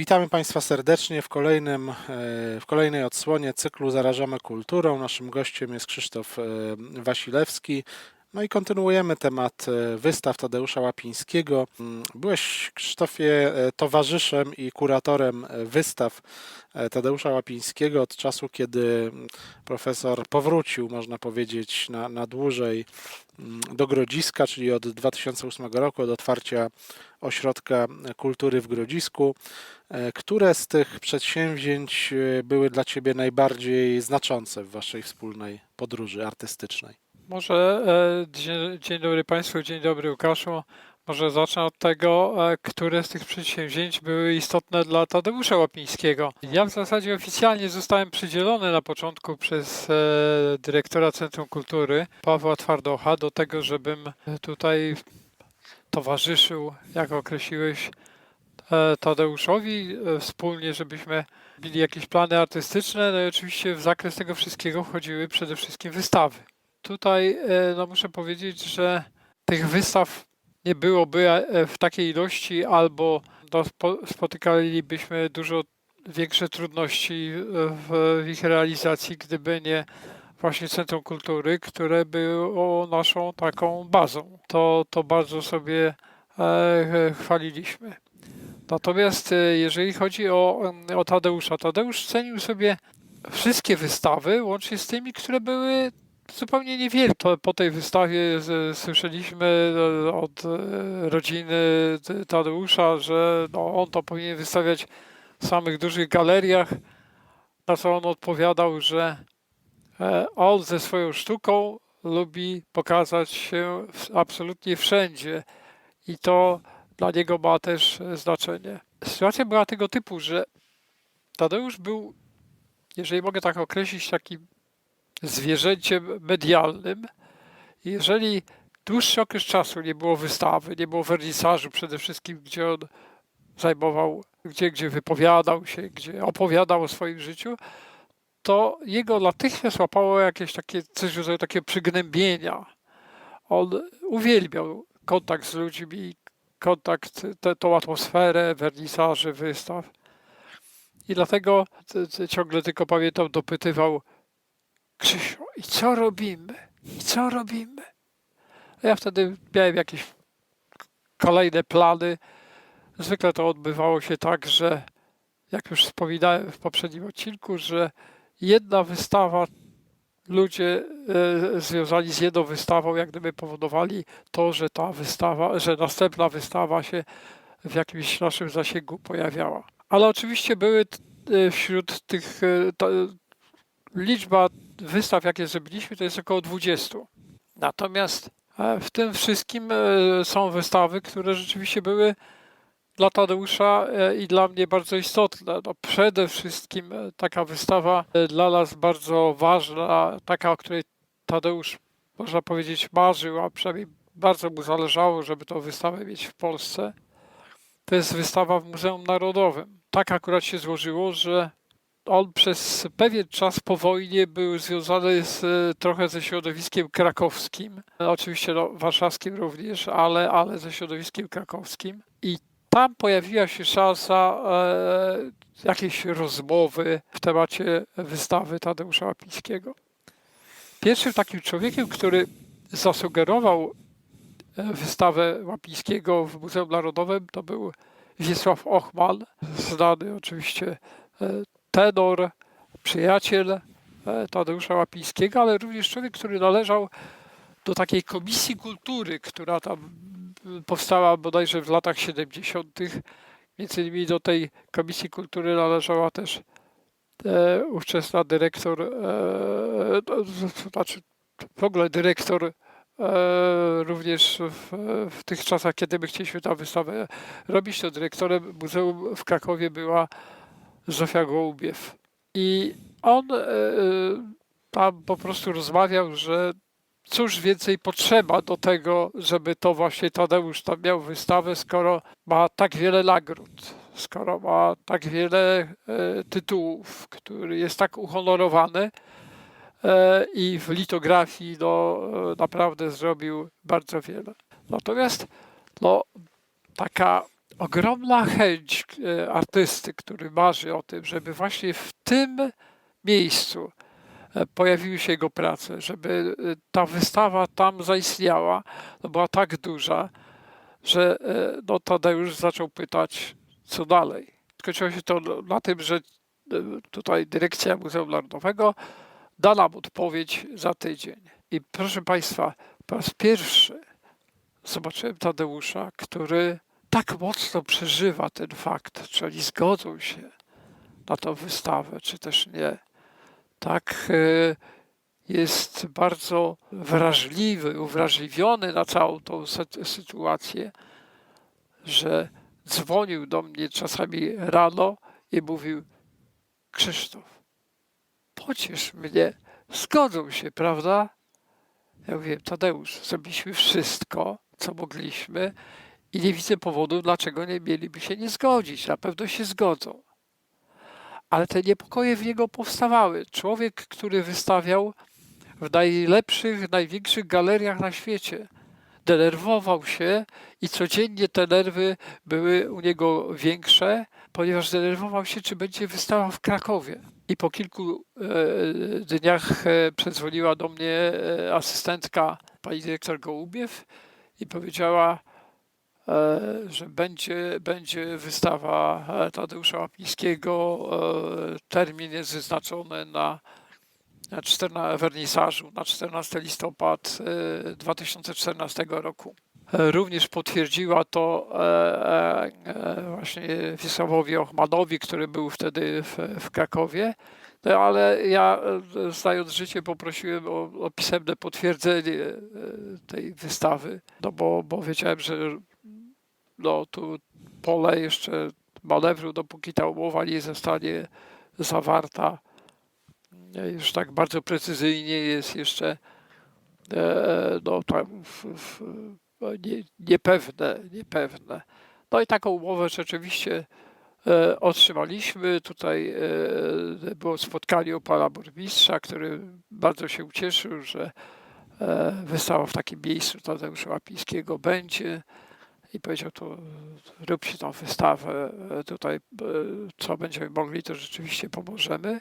Witamy Państwa serdecznie w, kolejnym, e, w kolejnej odsłonie cyklu Zarażamy Kulturą. Naszym gościem jest Krzysztof e, Wasilewski. No i kontynuujemy temat e, wystaw Tadeusza Łapińskiego. Mm, Byłeś, Krzysztofie, e, towarzyszem i kuratorem e, wystaw Tadeusza Łapińskiego od czasu, kiedy mm, profesor powrócił, można powiedzieć, na, na dłużej mm, do Grodziska, czyli od 2008 roku, od otwarcia Ośrodka Kultury w Grodzisku. Które z tych przedsięwzięć były dla Ciebie najbardziej znaczące w Waszej wspólnej podróży artystycznej? Może e, dzień, dzień dobry Państwu, dzień dobry Łukaszu. Może zacznę od tego, e, które z tych przedsięwzięć były istotne dla Tadeusza Łapińskiego. Ja w zasadzie oficjalnie zostałem przydzielony na początku przez e, dyrektora Centrum Kultury Pawła Twardocha do tego, żebym tutaj towarzyszył, jak określiłeś, Tadeuszowi wspólnie, żebyśmy mieli jakieś plany artystyczne. No i oczywiście w zakres tego wszystkiego wchodziły przede wszystkim wystawy. Tutaj e, no muszę powiedzieć, że tych wystaw nie byłoby e, w takiej ilości, albo spo- spotykalibyśmy dużo większe trudności e, w, ich realizacji, gdyby nie właśnie Centrum Kultury, które było naszą taką bazą. To, to bardzo sobie chwaliliśmy. Natomiast jeżeli chodzi o, o Tadeusza, Tadeusz cenił sobie wszystkie wystawy, łącznie z tymi, które były zupełnie niewielkie. To Po tej wystawie słyszeliśmy e, od e, rodziny Tadeusza, że no, on to powinien wystawiać w samych dużych galeriach, na co on odpowiadał, że e, on ze swoją sztuką lubi pokazać się absolutnie wszędzie i to dla niego ma też znaczenie. Sytuacja była tego typu, że Tadeusz był, jeżeli mogę tak określić, takim zwierzęciem medialnym. Jeżeli dłuższy okres czasu nie było wystawy, nie było wernisażu przede wszystkim, gdzie on zajmował, gdzie, gdzie wypowiadał się, gdzie opowiadał o swoim życiu, to jego natychmiast łapało jakieś takie coś rodzaju takiego przygnębienia. On uwielbiał kontakt z ludźmi, kontakt, tę atmosferę wernisaży, wystaw. I dlatego ciągle tylko pamiętam, dopytywał Krzysiu, i co robimy? I co robimy? Ja wtedy miałem jakieś kolejne plany. Zwykle to odbywało się tak, że jak już wspominałem w poprzednim odcinku, że jedna wystawa, ludzie e, związani z jedną wystawą, jak gdyby powodowali to, że ta wystawa, że następna wystawa się w jakimś naszym zasięgu pojawiała. Ale oczywiście były e, wśród tych, e, ta, liczba wystaw, jakie zrobiliśmy, to jest około 20. Natomiast e, w tym wszystkim e, są wystawy, które rzeczywiście były dla Tadeusza e, i dla mnie bardzo istotne. No przede wszystkim taka wystawa dla nas bardzo ważna, taka, o której Tadeusz, można powiedzieć, marzył, a przynajmniej bardzo mu zależało, żeby tę wystawę mieć w Polsce. To jest wystawa w Muzeum Narodowym. Tak akurat się złożyło, że on przez pewien czas po wojnie był związany z, e, trochę ze środowiskiem krakowskim, oczywiście no, warszawskim również, ale, ale ze środowiskiem krakowskim. I tam pojawiła się szansa e, jakiejś rozmowy w temacie wystawy Tadeusza Łapińskiego. Pierwszym takim człowiekiem, który zasugerował e, wystawę Łapińskiego w Muzeum Narodowym, to był Wiesław Ochman, znany oczywiście e, tenor, przyjaciel e, Tadeusza Łapińskiego, ale również człowiek, który należał do takiej komisji kultury, która tam powstała bodajże w latach 70. Między innymi do tej komisji kultury należała też e, ówczesna dyrektor, e, no, z- znaczy w ogóle dyrektor e, również w, w tych czasach, kiedy my chcieliśmy tę wystawę robić, to dyrektorem muzeum w Krakowie była Zofia Gołubiew. I on e, e, tam po prostu rozmawiał, że cóż więcej potrzeba do tego, żeby to właśnie Tadeusz tam miał wystawę, skoro ma tak wiele nagród, skoro ma tak wiele e, tytułów, który jest tak uhonorowany i w litografii no, naprawdę zrobił bardzo wiele. Natomiast no, taka ogromna chęć e, artysty, który marzy o tym, żeby właśnie w tym miejscu e, pojawiły się jego prace, żeby e, ta wystawa tam zaistniała, no była tak duża, że no, Tadeusz zaczął pytać, co dalej. Skończyło się to na tym, że tutaj dyrekcja Muzeum Narodowego da nam odpowiedź za tydzień. I proszę Państwa, po raz pierwszy zobaczyłem Tadeusza, który tak mocno przeżywa ten fakt, czy oni zgodzą się na tą wystawę, czy też nie. Tak e, jest bardzo wrażliwy, uwrażliwiony na całą tą sy- sytuację, że dzwonił do mnie czasami rano i mówił: Krzysztof, pociesz mnie, zgodzą się, prawda? Ja mówię, Tadeusz, zrobiliśmy wszystko, co mogliśmy i nie widzę powodu, dlaczego nie mieliby się nie zgodzić. Na pewno się zgodzą. Ale te niepokoje w niego powstawały. Człowiek, który wystawiał w najlepszych, największych galeriach na świecie, denerwował się i codziennie te nerwy były u niego większe, ponieważ denerwował się, czy będzie wystawa w Krakowie. I po kilku e, dniach e, przedzwoniła do mnie e, asystentka pani dyrektor Gołubiew i powiedziała, że będzie, będzie wystawa e, Tadeusza Łapińskiego. E, termin jest wyznaczony na, na 14, wernisażu na 14 listopad e, 2014 roku. E, Również potwierdziła to e, e, e, właśnie Wiesławowi Ochmanowi, który był wtedy w, w Krakowie. No, ale ja, e, znając życie, poprosiłem o, o pisemne potwierdzenie e, tej wystawy, no bo, bo wiedziałem, że no, tu pole jeszcze manewru, dopóki ta umowa nie zostanie zawarta, już tak bardzo precyzyjnie jest jeszcze e, no, tam no, nie, niepewne, niepewne. No i taką umowę rzeczywiście e, otrzymaliśmy. Tutaj e, było spotkanie u pana burmistrza, który bardzo się ucieszył, że wystawa w takim miejscu Tadeusza Łapińskiego będzie i powiedział to róbcie tą wystawę e, tutaj, e, co będziemy mogli, to rzeczywiście pomożemy.